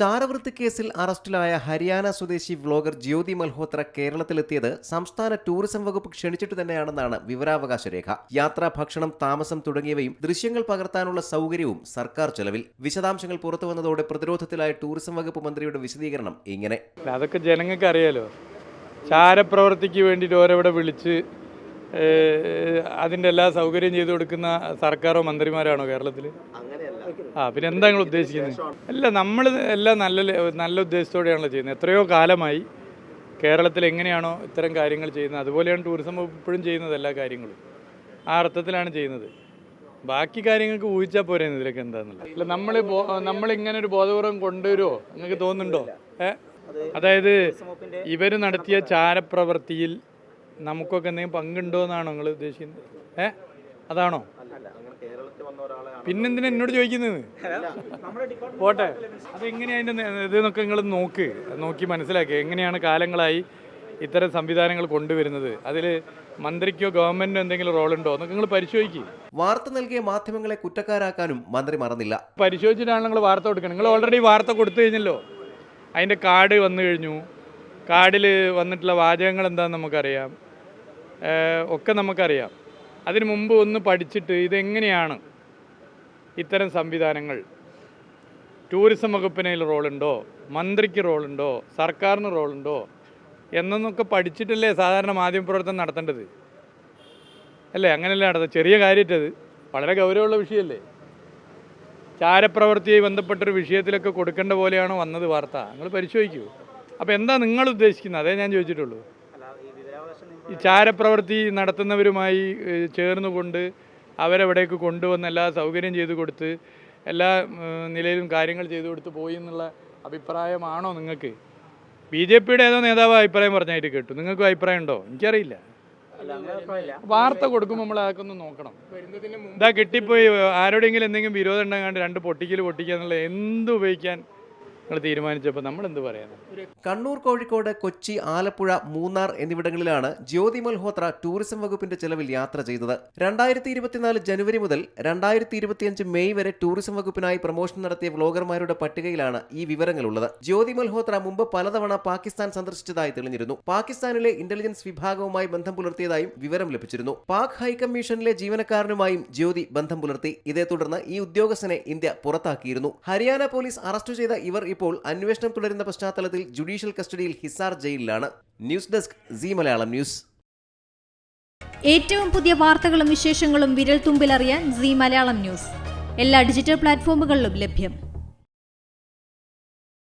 ചാരവൃത്തി കേസിൽ അറസ്റ്റിലായ ഹരിയാന സ്വദേശി വ്ലോഗർ ജ്യോതി മൽഹോത്ര കേരളത്തിലെത്തിയത് സംസ്ഥാന ടൂറിസം വകുപ്പ് ക്ഷണിച്ചിട്ട് തന്നെയാണെന്നാണ് വിവരാവകാശ രേഖ. യാത്രാ ഭക്ഷണം താമസം തുടങ്ങിയവയും ദൃശ്യങ്ങൾ പകർത്താനുള്ള സൗകര്യവും സർക്കാർ ചെലവിൽ. വിശദാംശങ്ങൾ പുറത്തു വന്നതോടെ പ്രതിരോധത്തിലായ ടൂറിസം വകുപ്പ് മന്ത്രിയുടെ വിശദീകരണം ഇങ്ങനെ. അതൊക്കെ ജനങ്ങൾക്ക് അറിയാലോ. ചാരപ്രവർത്തിക്ക് വേണ്ടിയിട്ട് ഓരോവിടെ വിളിച്ച് അതിന്റെ അതിന്റെ എല്ലാ സൗകര്യം ചെയ്തു കൊടുക്കുന്ന സർക്കാരോ മന്ത്രിമാരാണോ കേരളത്തിൽ ആ പിന്നെ എന്താ നിങ്ങൾ ഉദ്ദേശിക്കുന്നത്? അല്ല നമ്മൾ എല്ലാം നല്ല നല്ല ഉദ്ദേശത്തോടെയാണല്ലോ ചെയ്യുന്നത്. എത്രയോ കാലമായി കേരളത്തിൽ എങ്ങനെയാണോ ഇത്തരം കാര്യങ്ങൾ ചെയ്യുന്നത്. അതുപോലെയാണ് ടൂറിസം വകുപ്പ് ഇപ്പോഴും ചെയ്യുന്നത് എല്ലാ കാര്യങ്ങളും. ആ അർത്ഥത്തിലാണ് ചെയ്യുന്നത്. ബാക്കി കാര്യങ്ങൾക്ക് ഊഹിച്ചാൽ പോരെ ഇതിലൊക്കെ എന്താണെന്നുള്ളത് അല്ല നമ്മൾ ഇങ്ങനെ ഒരു ബോധപൂർവം കൊണ്ടുവരുമോ നിങ്ങൾക്ക് തോന്നുന്നുണ്ടോ? ഏ? അതായത് ഇവർ നടത്തിയ ചാരപ്രവൃത്തിയിൽ നമുക്കൊക്കെ എന്തെങ്കിലും പങ്കുണ്ടോ എന്നാണോ നിങ്ങൾ ഉദ്ദേശിക്കുന്നത്? ഏ? അതാണോ? പിന്നെന്തിനാ എന്നോട് ചോദിക്കുന്നത്? പോട്ടെ. അതെങ്ങനെയാ അതിന്റെ ഇതെന്നൊക്കെ നിങ്ങൾ നോക്ക് നോക്കി. മനസ്സിലാക്കുക എങ്ങനെയാണ് കാലങ്ങളായി ഇത്തരം സംവിധാനങ്ങൾ കൊണ്ടുവരുന്നത്? അതിൽ മന്ത്രിക്കോ ഗവൺമെന്റിനോ എന്തെങ്കിലും റോൾ ഉണ്ടോ എന്നൊക്കെ നിങ്ങൾ പരിശോധിക്കും. വാർത്ത നൽകിയ മാധ്യമങ്ങളെ കുറ്റക്കാരാക്കാനും മന്ത്രി മറന്നില്ല. പരിശോധിച്ചിട്ടാണ് നിങ്ങൾ വാർത്ത കൊടുക്കുന്നത് നിങ്ങൾ ഓൾറെഡി വാർത്ത കൊടുത്തു കഴിഞ്ഞല്ലോ. അതിന്റെ കാർഡ് വന്നു കഴിഞ്ഞു. കാർഡിൽ വന്നിട്ടുള്ള വാചകങ്ങൾ എന്താണെന്ന് നമുക്കറിയാം. ഒക്കെ നമുക്കറിയാം. അതിന് മുമ്പ് ഒന്ന് പഠിച്ചിട്ട് ഇതെങ്ങനെയാണ് ഇത്തരം സംവിധാനങ്ങൾ? ടൂറിസം വകുപ്പിനയിൽ റോളുണ്ടോ? മന്ത്രിക്ക് റോളുണ്ടോ? സർക്കാരിന് റോളുണ്ടോ? എന്നൊക്കെ പഠിച്ചിട്ടല്ലേ സാധാരണ മാധ്യമപ്രവർത്തനം നടത്തേണ്ടത്? അല്ലേ? അങ്ങനെയല്ലേ നടത്തുക ചെറിയ കാര്യമായിട്ടത്. വളരെ ഗൗരവമുള്ള വിഷയമല്ലേ? ചാരപ്രവൃത്തിയായി ബന്ധപ്പെട്ടൊരു വിഷയത്തിലൊക്കെ കൊടുക്കേണ്ട പോലെയാണോ വന്നത് വാർത്ത? നിങ്ങൾ പരിശോധിക്കൂ. അപ്പോൾ എന്താ നിങ്ങൾ ഉദ്ദേശിക്കുന്നത്? അതേ ഞാൻ ചോദിച്ചിട്ടുള്ളൂ. ഈ ചാരപ്രവൃത്തി നടത്തുന്നവരുമായി ചേർന്നുകൊണ്ട് അവരെവിടേക്ക് കൊണ്ടുവന്ന് എല്ലാ സൗകര്യം ചെയ്തു കൊടുത്ത് എല്ലാ നിലയിലും കാര്യങ്ങൾ ചെയ്തു കൊടുത്ത് പോയി എന്നുള്ള അഭിപ്രായമാണോ നിങ്ങൾക്ക്? ബി ജെ പിയുടെ ഏതോ നേതാവ് അഭിപ്രായം പറഞ്ഞായിട്ട് കേട്ടു. നിങ്ങൾക്കും അഭിപ്രായം ഉണ്ടോ എനിക്കറിയില്ല വാർത്ത കൊടുക്കുമ്പോൾ നമ്മൾ അതൊക്കെ ഒന്ന് നോക്കണം. ഇതാ കിട്ടിപ്പോയി. ആരോടെങ്കിലും എന്തെങ്കിലും വിരോധം ഉണ്ടാകാണ്ട് രണ്ട് പൊട്ടിക്കൽ പൊട്ടിക്കുക എന്നുള്ള എന്ത് ഉപയോഗിക്കാൻ നിങ്ങൾ തീരുമാനിച്ചപ്പോൾ നമ്മൾ എന്ത് പറയുന്നത് കണ്ണൂർ കോഴിക്കോട് കൊച്ചി ആലപ്പുഴ മൂന്നാർ എന്നിവിടങ്ങളിലാണ് ജ്യോതി മൽഹോത്ര ടൂറിസം വകുപ്പിന്റെ ചെലവിൽ യാത്ര ചെയ്തത്. രണ്ടായിരത്തി ഇരുപത്തിനാല് ജനുവരി മുതൽ രണ്ടായിരത്തി ഇരുപത്തിയഞ്ച് മെയ് വരെ ടൂറിസം വകുപ്പിനായി പ്രൊമോഷൻ നടത്തിയ വ്ലോഗർമാരുടെ പട്ടികയിലാണ് ഈ വിവരങ്ങളുള്ളത്. ജ്യോതി മൽഹോത്ര മുമ്പ് പലതവണ പാകിസ്ഥാൻ സന്ദർശിച്ചതായി തെളിഞ്ഞിരുന്നു. പാകിസ്ഥാനിലെ ഇന്റലിജൻസ് വിഭാഗവുമായി ബന്ധം പുലർത്തിയതായും വിവരം ലഭിച്ചിരുന്നു. പാക് ഹൈക്കമ്മീഷനിലെ ജീവനക്കാരനുമായും ജ്യോതി ബന്ധം പുലർത്തി. ഇതേ തുടർന്ന് ഈ ഉദ്യോഗസ്ഥനെ ഇന്ത്യ പുറത്താക്കിയിരുന്നു. ഹരിയാന പോലീസ് അറസ്റ്റ് ചെയ്ത ഇവർ ഇപ്പോൾ അന്വേഷണം തുടരുന്ന പശ്ചാത്തലത്തിൽ ജുഡീഷ്യൽ കസ്റ്റഡിയിൽ ഹിസാർ ജയിലിലാണ്. News desk C Malayalam news. ഏറ്റവും പുതിയ വാർത്തകളും വിശേഷങ്ങളും വിരൽ തുമ്പിലറിയാൻ സി മലയാളം ന്യൂസ്. എല്ലാ ഡിജിറ്റൽ പ്ലാറ്റ്ഫോമുകളിലും ലഭ്യം.